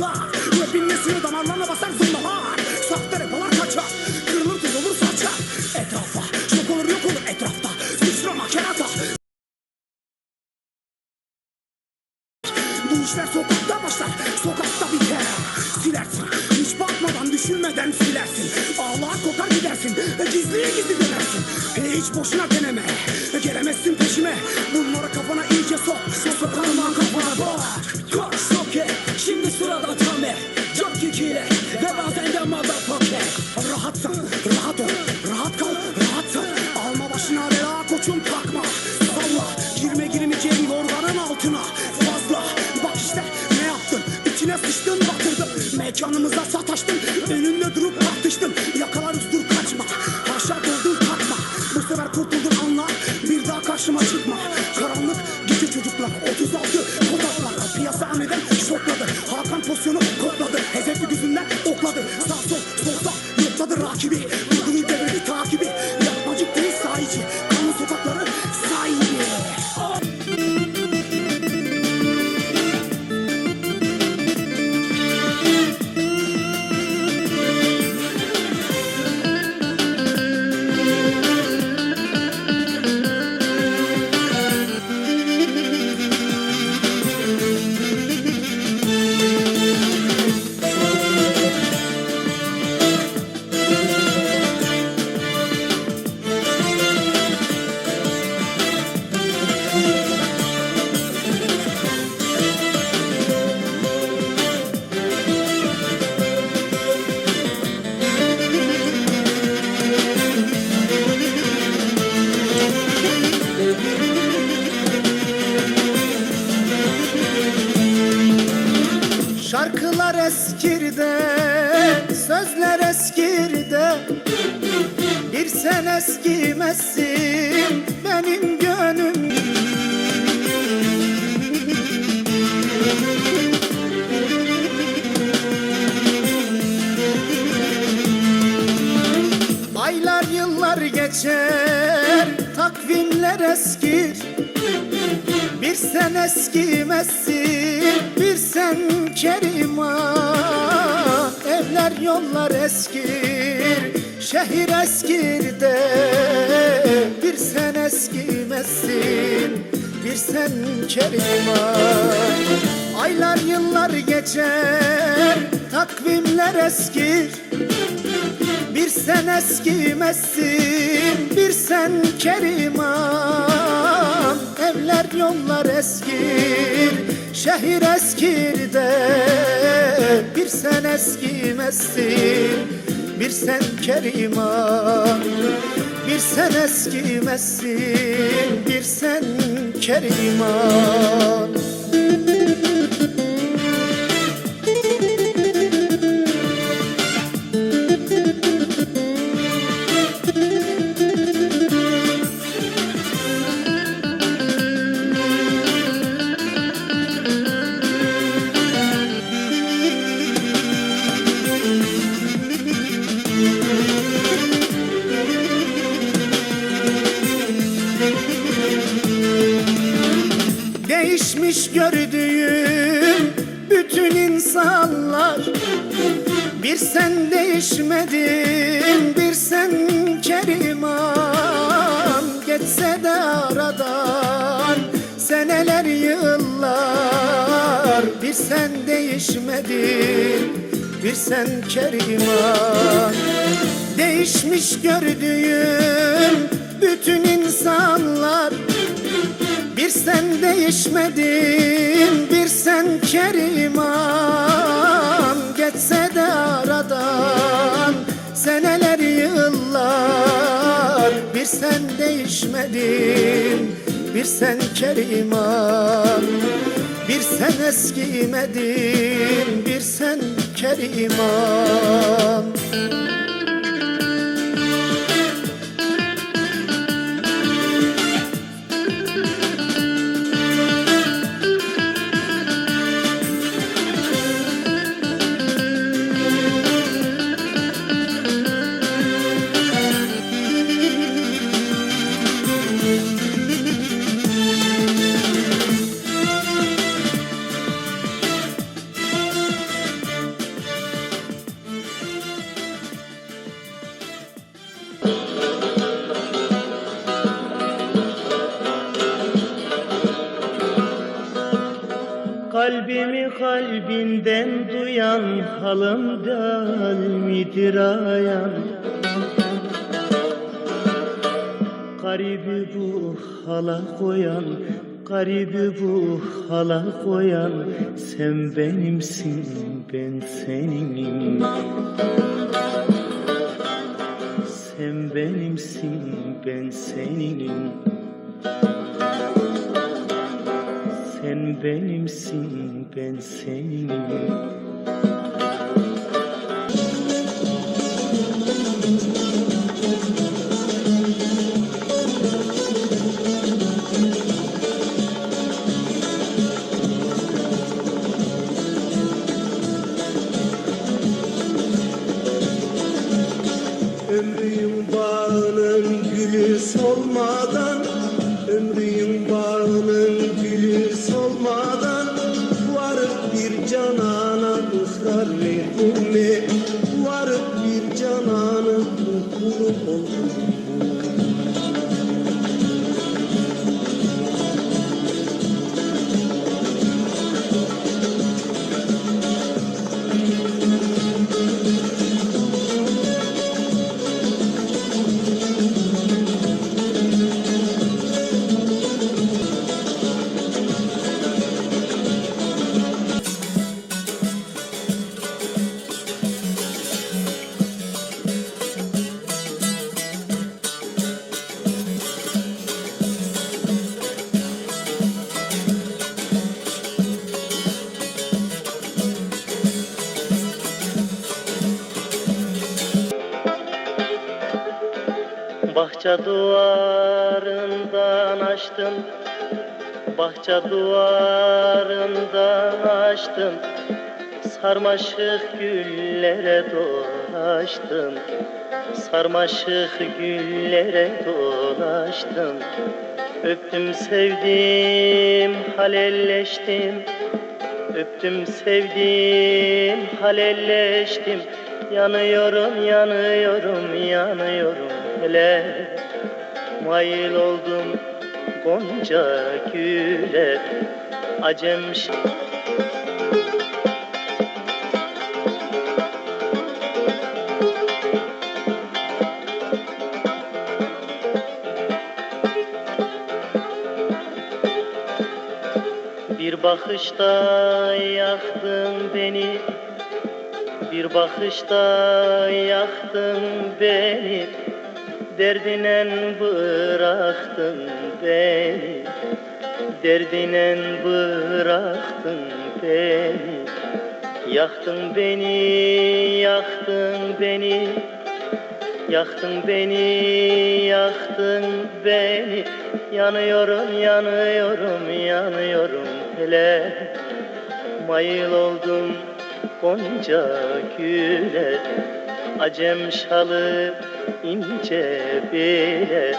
naşlar Rapin nesini damarlarına basar zımbalar Sahte rapalar kaçar Kırılır tuz olur saçar Etrafa Şok olur yok olur etrafta. Sıçrama kerata Bu işler sokakta başlar, sokakta biter Silersin, hiç bakmadan düşünmeden silersin. Ağlar kokar gidersin, gizliye gizli dönersin. Hiç boşuna deneme, gelemezsin peşime. Bunları kafana iyice sok, sokalım kafana ne yaptın İçine sıçtın batırdın Mekanımıza sataştın Önünde durup tartıştın Yakalarız dur kaçma. Haşa doldun kalkma Bu sefer kurtuldun anla. Bir daha karşıma çıkma. Karanlık gece çocuklar 36 kodaklar Piyasa aniden şokladı. Hakan pozisyonu kokladı. Hedefi gözünden okladı. Sağ sol sol sağ yokladı rakibi Şarkılar eskirde, sözler eskirde Bir sen eskimezsin benim gönlüm. Aylar yıllar geçer, takvimler eskir sen eskimezsin, bir sen Keriman Evler yollar eskir, şehir eskir de. Bir sen eskimezsin, bir sen Keriman Aylar yıllar geçer, takvimler eskir. Bir sen eskimezsin, bir sen Keriman Evler yollar eskir, şehir eskir de Bir sen eskimezsin, bir sen Keriman. Bir sen eskimezsin, bir sen Keriman Bir sen değişmedin, bir sen Keriman Geçse de aradan seneler yıllar. Bir sen değişmedin, bir sen Keriman Değişmiş gördüğüm bütün insanlar. Bir sen değişmedin, bir sen Keriman Geçse de seneler yıllar Bir sen değişmedin, bir sen Keriman. Bir sen eskimedin, bir sen Keriman kalbinden duyan halımdan midir ayan Garibi bu hala koyan Garibi bu hala koyan Sen benimsin ben seninim. Sen benimsin ben seninim benimsin ben seninim Ömrüm bağının gülü solmadan Ömrüm bağının gülü Bahçe duvarından açtım. Bahçe duvarından açtım. Sarmaşık güllere dolaştım. Sarmaşık güllere dolaştım. Öptüm sevdim halelleştim. Öptüm sevdim halelleştim. Yanıyorum yanıyorum yanıyorum hele Mail oldum gonca güle Acem Bir bakışta yaktın beni Bir bakışta yaktın beni Derdinen bıraktın beni Derdinen bıraktın beni. Yaktın beni, yaktın beni Yaktın beni, yaktın beni. Yanıyorum, yanıyorum, yanıyorum hele. Mayıl oldum gonca güle Acem şalı ince bile